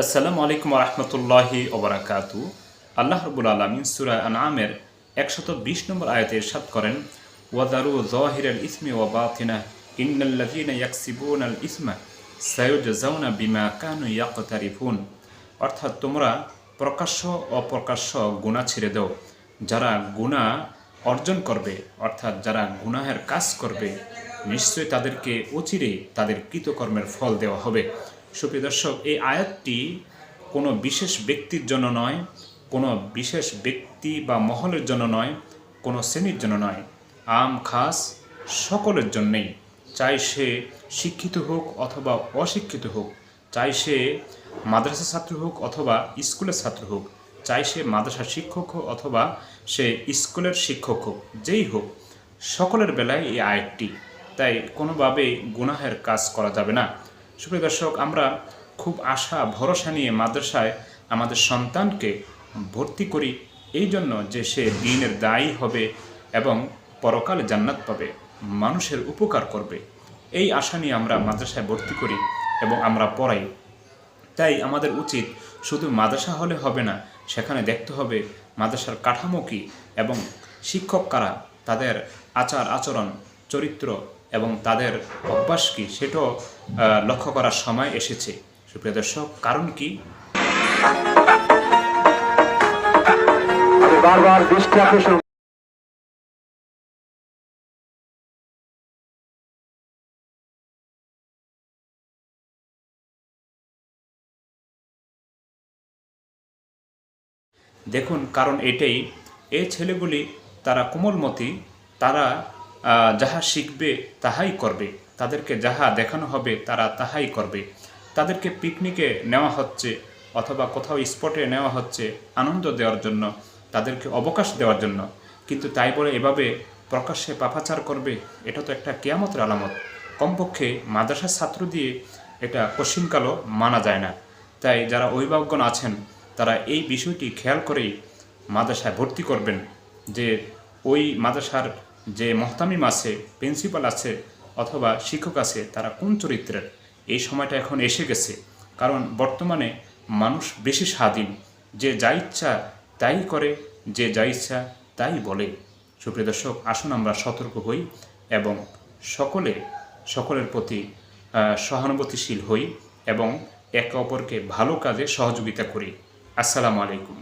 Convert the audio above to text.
আসসালামু আলাইকুম রহমতুল্লাহি ওবরাকাতু আল্লাহ রবুল আলমিন সুরা আনামের একশত বিশ নম্বর আয়তে ইরশাদ করেন ওয়াদারু জহির আল ইসমি বাতিনা, ইন্নাল্লাযীনা আল ইসমা, সায়ুজজাউনা বিমা কানু ইয়াকতারিফুন। অর্থাৎ তোমরা প্রকাশ্য অপ্রকাশ্য গুণা ছেড়ে দাও। যারা গুণা অর্জন করবে, অর্থাৎ যারা গুনাহের কাজ করবে, নিশ্চয়ই তাদেরকে অচিরে তাদের কৃতকর্মের ফল দেওয়া হবে। সুপ্রিয় দর্শক, এই আয়াতটি কোনো বিশেষ ব্যক্তির জন্য নয়, কোনো বিশেষ ব্যক্তি বা মহলের জন্য নয়, কোনো শ্রেণির জন্য নয়। আম, খাস, সকলের জন্যেই। চাই সে শিক্ষিত হোক অথবা অশিক্ষিত হোক। চাই সে মাদ্রাসা ছাত্র হোক অথবা স্কুলের ছাত্র হোক। চাই সে মাদ্রাসার শিক্ষক হোক অথবা সে স্কুলের শিক্ষক হোক, যেই হোক। সকলের বেলায় এই আয়াতটি। তাই কোনোভাবেই গুনাহের কাজ করা যাবে না। সুপ্রিয় দর্শক, আমরা খুব আশা, ভরসা নিয়ে মাদ্রাসায় আমাদের সন্তানকে ভর্তি করি এই জন্য যে সে দিনের দায়ী হবে এবং পরকালে জান্নাত পাবে, মানুষের উপকার করবে। এই আশা নিয়ে আমরা মাদ্রাসায় ভর্তি করি এবং আমরা পড়াই। তাই আমাদের উচিত শুধু মাদ্রাসা হলে হবে না, সেখানে দেখতে হবে মাদ্রাসার কাঠামো কী এবং শিক্ষক কারা, তাদের আচার আচরণ চরিত্র এবং তাদের অভ্যাস কী সেটাও লক্ষ্য করার সময় এসেছে। সুপ্রিয় দর্শক কারণ কি? বারবার দৃষ্টি আকর্ষণ দেখুন কারণ এটাই এই ছেলেগুলি তারা কোমলমতি তারা যাহা শিখবে, তাহাই করবে। তাদেরকে যাহা দেখানো হবে, তারা তাহাই করবে। তাদেরকে পিকনিকে নেওয়া হচ্ছে অথবা কোথাও স্পটে নেওয়া হচ্ছে আনন্দ দেওয়ার জন্য, তাদেরকে অবকাশ দেওয়ার জন্য। কিন্তু তাই বলে এভাবে প্রকাশ্যে পাপাচার করবে, এটা তো একটা কেয়ামতের আলামত। কমপক্ষে মাদ্রাসার ছাত্র দিয়ে এটা কশিনকালও মানা যায় না। তাই যারা অভিভাবকগণ আছেন, তারা এই বিষয়টি খেয়াল করেই মাদ্রাসায় ভর্তি করবেন যে ওই মাদ্রাসার যে মহতামিম আছে, প্রিন্সিপাল আছে অথবা শিক্ষক আছে, তারা কোন চরিত্রের? এই সময়টা এখন এসে গেছে। কারণ বর্তমানে মানুষ বেশি স্বাধীন। যে যা ইচ্ছা তাই করে, যে যা ইচ্ছা তাই বলে। সুপ্রিয় দর্শক, আসুন আমরা সতর্ক হই এবং সকলে, সকলের প্রতি সহানুভূতিশীল হই এবং একে অপরকে ভালো কাজে সহযোগিতা করি। আসসালামু আলাইকুম।